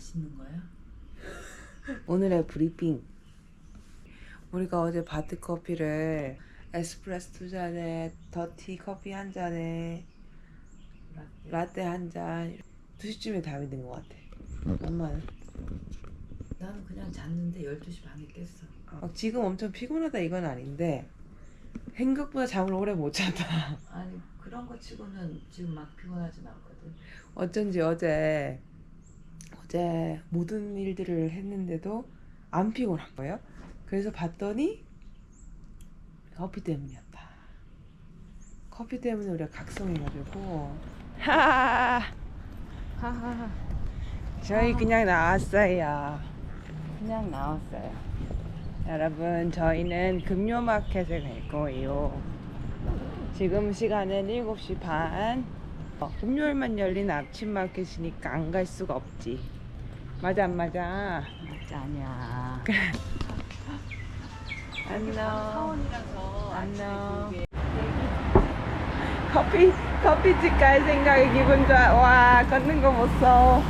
맛있는 거야? 오늘의 브리핑. 우리가 어제 바트 커피를 에스프레소 두 잔에 더티 커피 한 잔에 라떼 한 잔. 2시쯤에 다 믿은 것 같아. 엄마는. 나는 그냥 잤는데 12시 반에 깼어. 막 지금 엄청 피곤하다 이건 아닌데 생각보다 잠을 오래 못 잤다. 아니 그런 거 치고는 지금 막 피곤하진 않거든. 어쩐지 어제 어제 모든 일들을 했는데도 안 피곤한 거예요. 그래서 봤더니 커피 때문이었다. 커피 때문에 우리가 각성해가지고 하하하 저희 그냥 나왔어요. 그냥 나왔어요. 여러분 저희는 금요마켓에 갈 거예요. 지금 시간은 7시 반. 어, 금요일만 열린 아침 마켓이니까 안 갈 수가 없지. 맞아 안 맞아? 아니야. 안녕. 사원이라서 안녕. 커피 커피집 갈 생각에 기분 좋아. 와 걷는 거 못 써.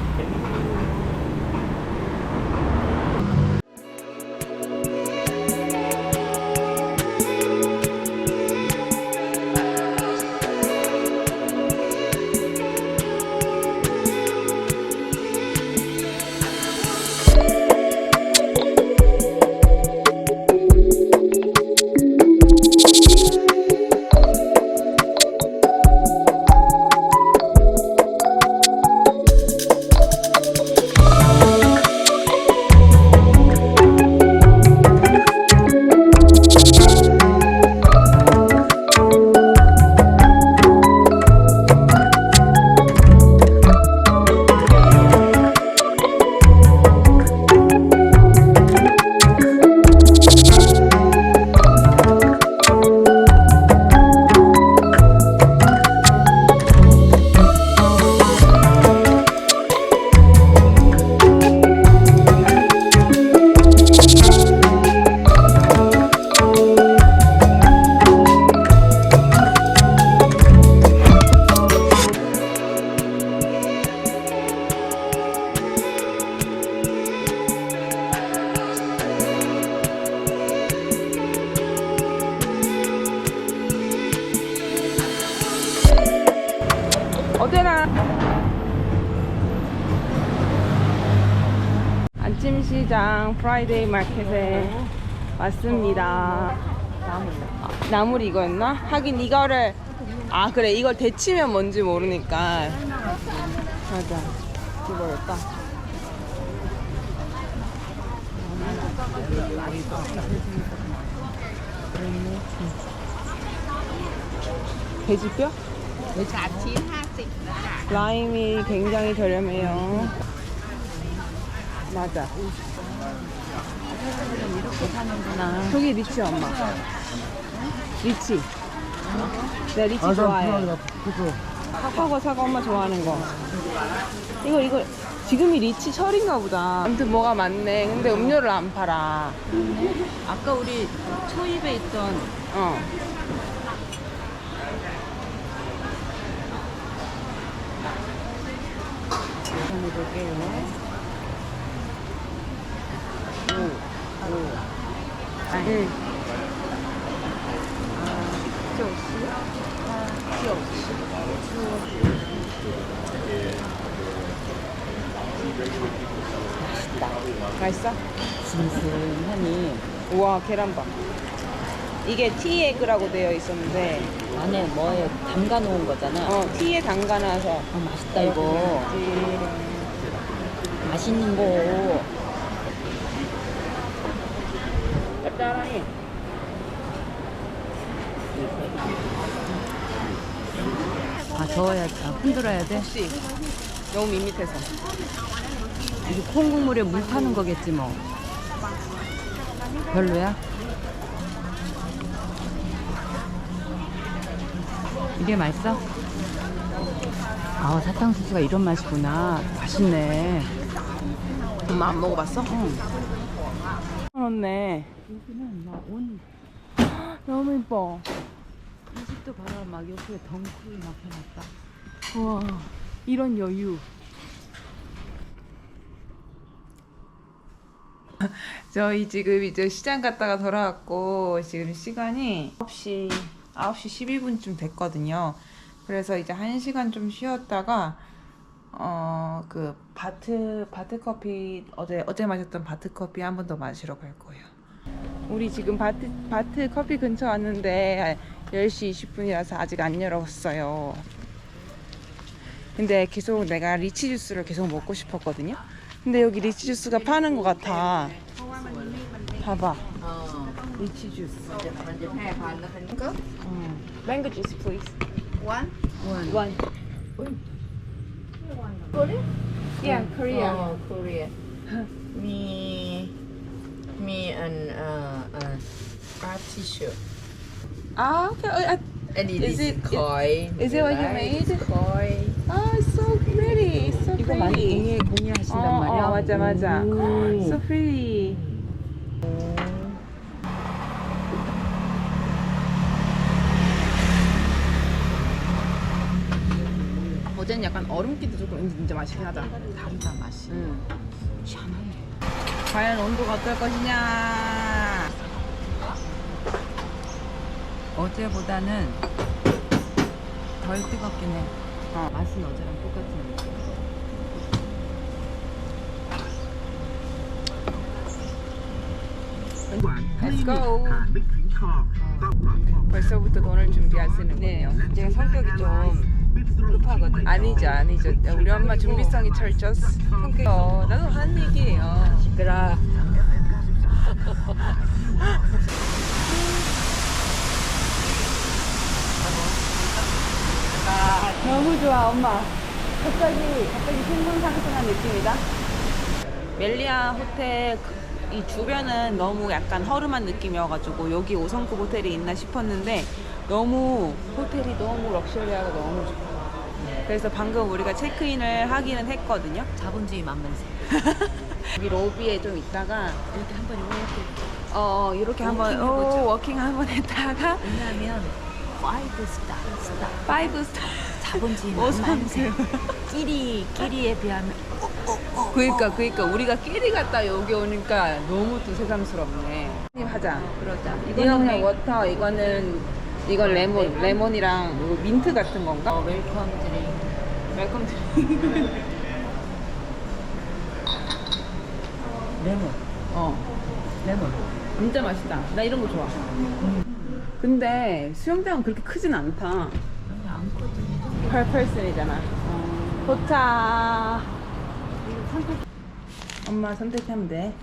프라이데이 마켓에 왔습니다. 나물. 나물이 이거였나? 하긴 이거를 아 그래 이걸 데치면 뭔지 모르니까 맞아 이거였다. 돼지뼈? 라임이 굉장히 저렴해요. 맞아. 이렇게 사는구나. 저기 리치 엄마. 리치. 내 리치 좋아해. 사과과 사과 엄마 좋아하는 거. 이거 이거 지금이 리치 철인가 보다. 아무튼 뭐가 많네. 근데 음료를 안 팔아. 아까 우리 초입에 있던 어. 한번 해볼게요. 아니 응. 맛있어? 슴슴하니 우와 계란밥. 이게 티에그라고 되어 있었는데 안에 뭐에 담가 놓은 거잖아. 어, 어 티에 담가놔서 맛있다 이거. 맛있는 거. 짭짤하니 아 저어야 아, 흔들어야 돼. 혹시 너무 밋밋해서 이게 콩국물에 물 타는 거겠지 뭐. 별로야? 이게 맛있어? 아 사탕수수가 이런 맛이구나. 맛있네. 엄마 안 먹어봤어? 응 그렇네 여기는 막온 너무 이뻐 이 집도 봐라 막 옆에 덩쿨 막 해놨다. 우와 이런 여유 저희 지금 이제 시장 갔다가 돌아왔고 지금 시간이 9시 9시 12분쯤 됐거든요. 그래서 이제 1시간 좀 쉬었다가 어 그 바트 바트 커피 어제 어제 마셨던 바트 커피 한 번 더 마시러 갈 거예요. 우리 지금 바트 바트 커피 근처 왔는데 10시 20분이라서 아직 안 열었어요. 근데 계속 내가 리치 주스를 계속 먹고 싶었거든요 근데 여기 리치 주스가 파는 것 같아 봐봐 리치 주스 Mango juice, please. One? One. One. Korea? Yeah, Korea. Oh, Korea. me, me and uh, uh, artichoke. Ah, okay. Uh, and it is, is it koi. Is it what you made? Koi. It's so pretty. So 이거 많이 pretty. 공예 공예하신단 어, 말이야. 어, 맞아, 맞아. 오. So pretty. 어제는 약간 얼음기도 조금 있는데 진짜 맛있긴 하다. 다르다 맛이. 음. 시원하네. 과연 온도가 어떨 것이냐? 어제보다는 덜 뜨겁긴 해. 어. 맛은 어제랑 똑같은 느낌. Let's go. 벌써부터 돈을 준비하시는군요. 제가 성격이 좀 급하거든. 아니죠, 아니죠. 우리 엄마 준비성이 철저스. 성격이 어, 나도 한 얘기예요. 그라. 너무 좋아, 엄마. 갑자기, 갑자기 신분 상승한 느낌이다. 멜리아 호텔 그- 이 주변은 너무 약간 허름한 느낌이어가지고 여기 5성급 호텔이 있나 싶었는데 너무 호텔이 너무 럭셔리하고 너무 좋아. 그래서 방금 우리가 체크인을 하기는 했거든요. 자본주의 만만세. 여기 로비에 좀 있다가 이렇게 한번 이렇게. 어 이렇게 한번 워킹 해보자. 오, 워킹 한번 했다가 왜냐하면 파이브 스타 스타. 파이브 스타 자본주의 오성급. 만만세. 끼리 끼리에 비하면 그니까 그니까 우리가 끼리 갔다 여기 오니까 너무 또 새삼스럽네. 하자. 그러자. 이거는 그냥 워터, 이거는 이건 레몬, 레몬이랑 이거 민트 같은 건가? 어, 웰컴 드링. 웰컴 드링. 레몬. 어, 레몬. 진짜 맛있다. 나 이런 거 좋아. 근데 수영장은 그렇게 크진 않다. 아니 안 거든. Per person이잖아. 도착. 엄마 선택하면 돼.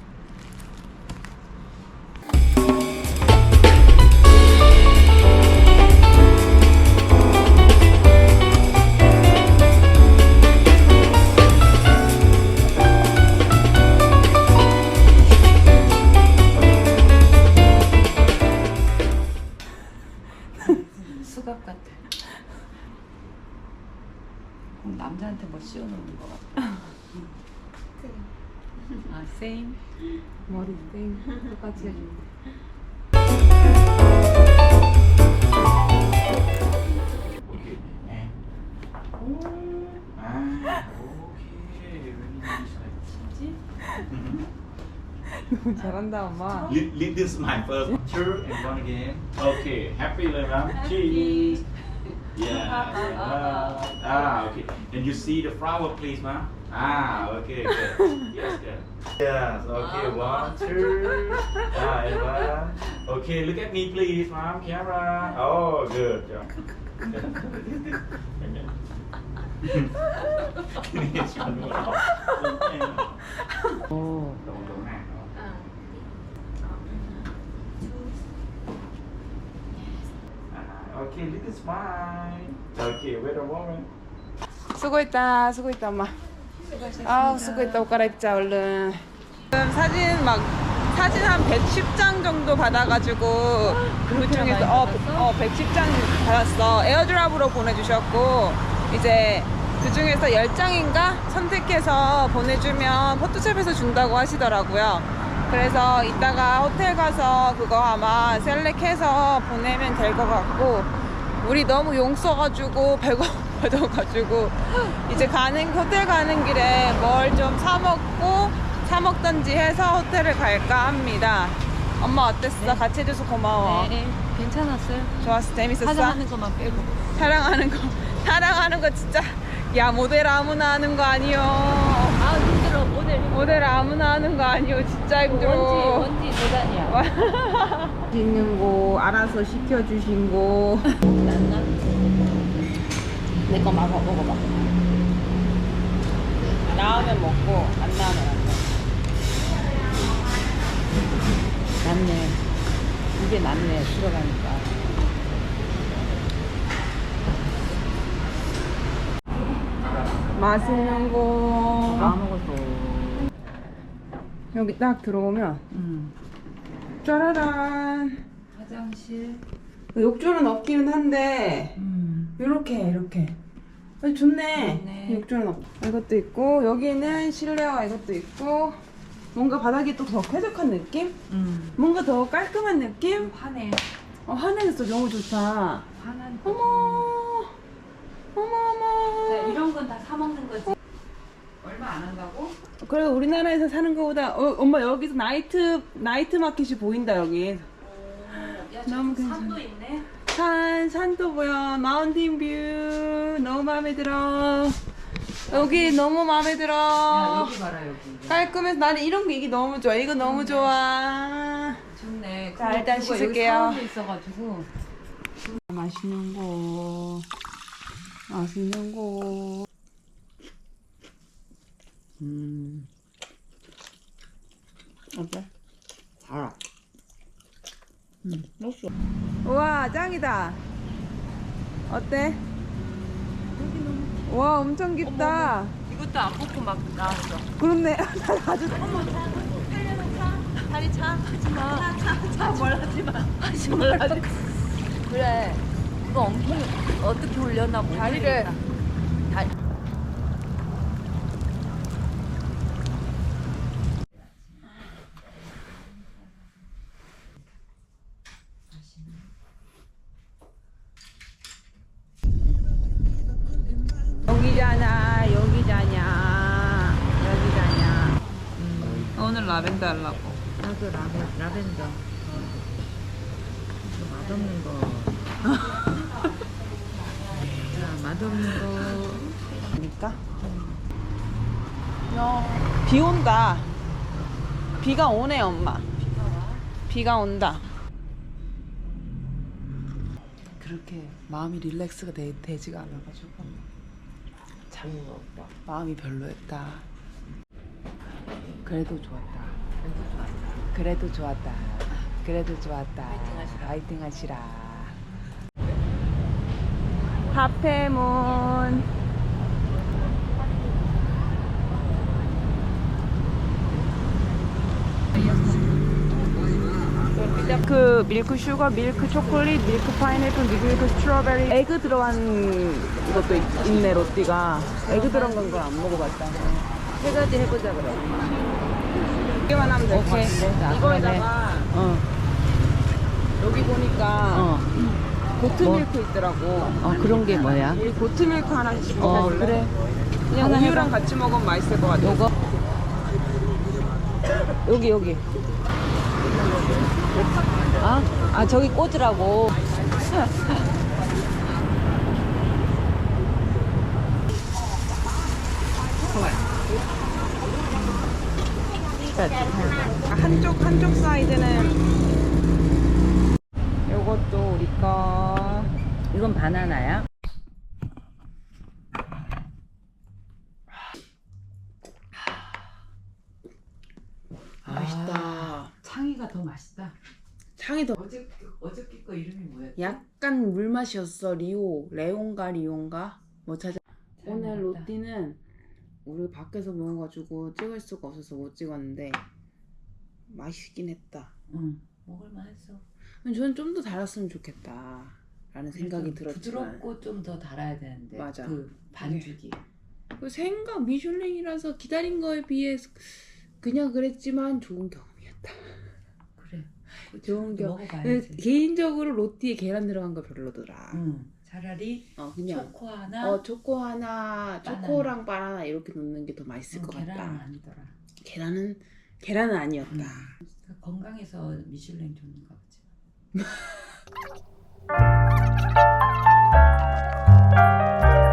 잘한다 엄마. Lead, lead this smile first. Two and one again. Okay. Happyเลยครับ Cheese. Yeah. Ah, ah, okay. And you see the flower, please, ma'am. Ah, okay, good. Yes, good. Yes, okay. One, two. Ah, and one. Okay, look at me, please, ma'am. Camera. Oh, good. job. Okay. นี่ชวนหัวเราะ 오. Okay, this is mine. Okay, wait a moment. 수고했다, 수고했다, 엄마. 아, 수고했다, 옷 갈아입자, 얼른. 지금 사진 막 사진 한 110장 정도 받아가지고 그 중에서 어, 어 110장 받았어 에어드랍으로 보내주셨고 이제 그 중에서 10장인가 선택해서 보내주면 포토샵에서 준다고 하시더라고요 그래서 이따가 호텔 가서 그거 아마 셀렉해서 보내면 될 것 같고, 우리 너무 용 써가지고 배고파져가지고 이제 가는 호텔 가는 길에 뭘 좀 사 먹고 사 먹던지 해서 호텔을 갈까 합니다. 엄마 어땠어? 같이 해줘서 고마워. 네, 괜찮았어요. 좋았어, 재밌었어. 화장하는 것만 빼고. 촬영하는 거, 촬영하는 거 진짜 야 모델 아무나 하는 거 아니요. 아 모델. 아무나 하는 거 아니요. 진짜 힘들어. 원지 원지 대단이야. 있는 거 알아서 시켜주신 거. 낫나? 내거 마봐 먹어봐. 나오면 먹고 안 나오면 안 먹어. 낫네. 이게 낫네 들어가니까. 맛있는 거. 여기 딱 들어오면 음. 짜라란. 화장실. 욕조는 없기는 한데 음. 이렇게 이렇게. 아, 좋네. 좋네. 욕조는 없. 이것도 있고 여기는 실내화 이것도 있고 뭔가 바닥이 또 더 쾌적한 느낌? 음. 뭔가 더 깔끔한 느낌? 화내. 어, 하늘에서 너무 좋다. 화난. 어머, 어머, 어머. 이런 건 다 사 먹는 거지. 얼마 안 한다고? 그래도 우리나라에서 사는 거보다 어, 엄마 여기서 나이트 나이트 마켓이 보인다 여기. 야, 너무 괜찮아. 산도 있네. 산 산도 보여 마운틴 뷰 너무 마음에 들어. 여기 너무 마음에 야, 들어. 여기 봐라 여기. 깔끔해서 나는 이런 게 이게 너무 좋아. 이거 너무 좋아. 좋네. 자, 일단 씻을게요. 사람도 있어가지고. 맛있는 거. 맛있는 거. 음. 어때? 달아. 음. 맛있어. 우와 짱이다 어때? 와 엄청 깊다 이것도 안 먹고 막 나왔어. 그렇네 나 아주 다리 차 하지 마. 차, 차, 말하지 마. 하지 말라지. 그래. 이거 엉덩이 어떻게 올려나 못 다리를. 다리아 여기잖아 여기잖아 오늘 라벤더 하려고. 나도 라벤, 라벤더. 이거 맛없는 거. 자, 맛없는 거. 그러니까? 비 온다. 비가 오네 엄마. 비가 온다. 그렇게 마음이 릴렉스가 되, 되지가 않아가지고. 참 마음이 별로였다 그래도 좋았다. 그래도 좋았다. 그래도 좋았다. 파이팅 하시라. 카페문. 밀크 밀크 슈거 밀크 초콜릿 밀크 파인애플 밀크 스트로베리. 에그 들어간 것도 있, 있네 로띠가. 에그 들어간 건 안 먹어봤다 세 가지 해보자, 그래. 이게만 하면 될 것 오케이. 같은데 자, 이거에다가 어. 여기 보니까 어. 고트 뭐? 밀크 있더라고 어, 그런 게 뭐야? 이 고트 밀크 하나씩 어, 먹어볼래? 그래. 그냥 하나 우유랑. 같이 먹으면 맛있을 것 같아 요거? 여기 여기 아? 아, 저기 꽂으라고. 한쪽 한쪽 사이드는 요것도 우리 거 이건 바나나야? 맛있다. 창이가 더 맛있다. 향이 더 어제, 어저께 거 이름이 뭐였지? 약간 물 맛이었어. 리오, 레온가 리온가 뭐 찾아. 잘 오늘. 로띠는 우리 밖에서 먹어가지고 찍을 수가 없어서 못 찍었는데 맛있긴 했다. 응. 먹을만 했어. 저는 좀 더 달았으면 좋겠다. 라는 생각이 좀 들었지만 부드럽고 좀 더 달아야 되는데. 맞아. 그 반죽이. 그 생각 미슐랭이라서 기다린 거에 비해서 그냥 그랬지만 좋은 경험이었다. 좋은 경. 그 개인적으로 로띠에 계란 들어간 거 별로더라. 음. 차라리 어, 그냥. 초코 하나, 어, 초코 하나, 바나나. 초코랑 바나나 이렇게 넣는 게 더 맛있을 것 계란은 같다. 아니더라. 계란은 계란은 아니었다. 음. 건강해서 미슐랭 줬는가 보지.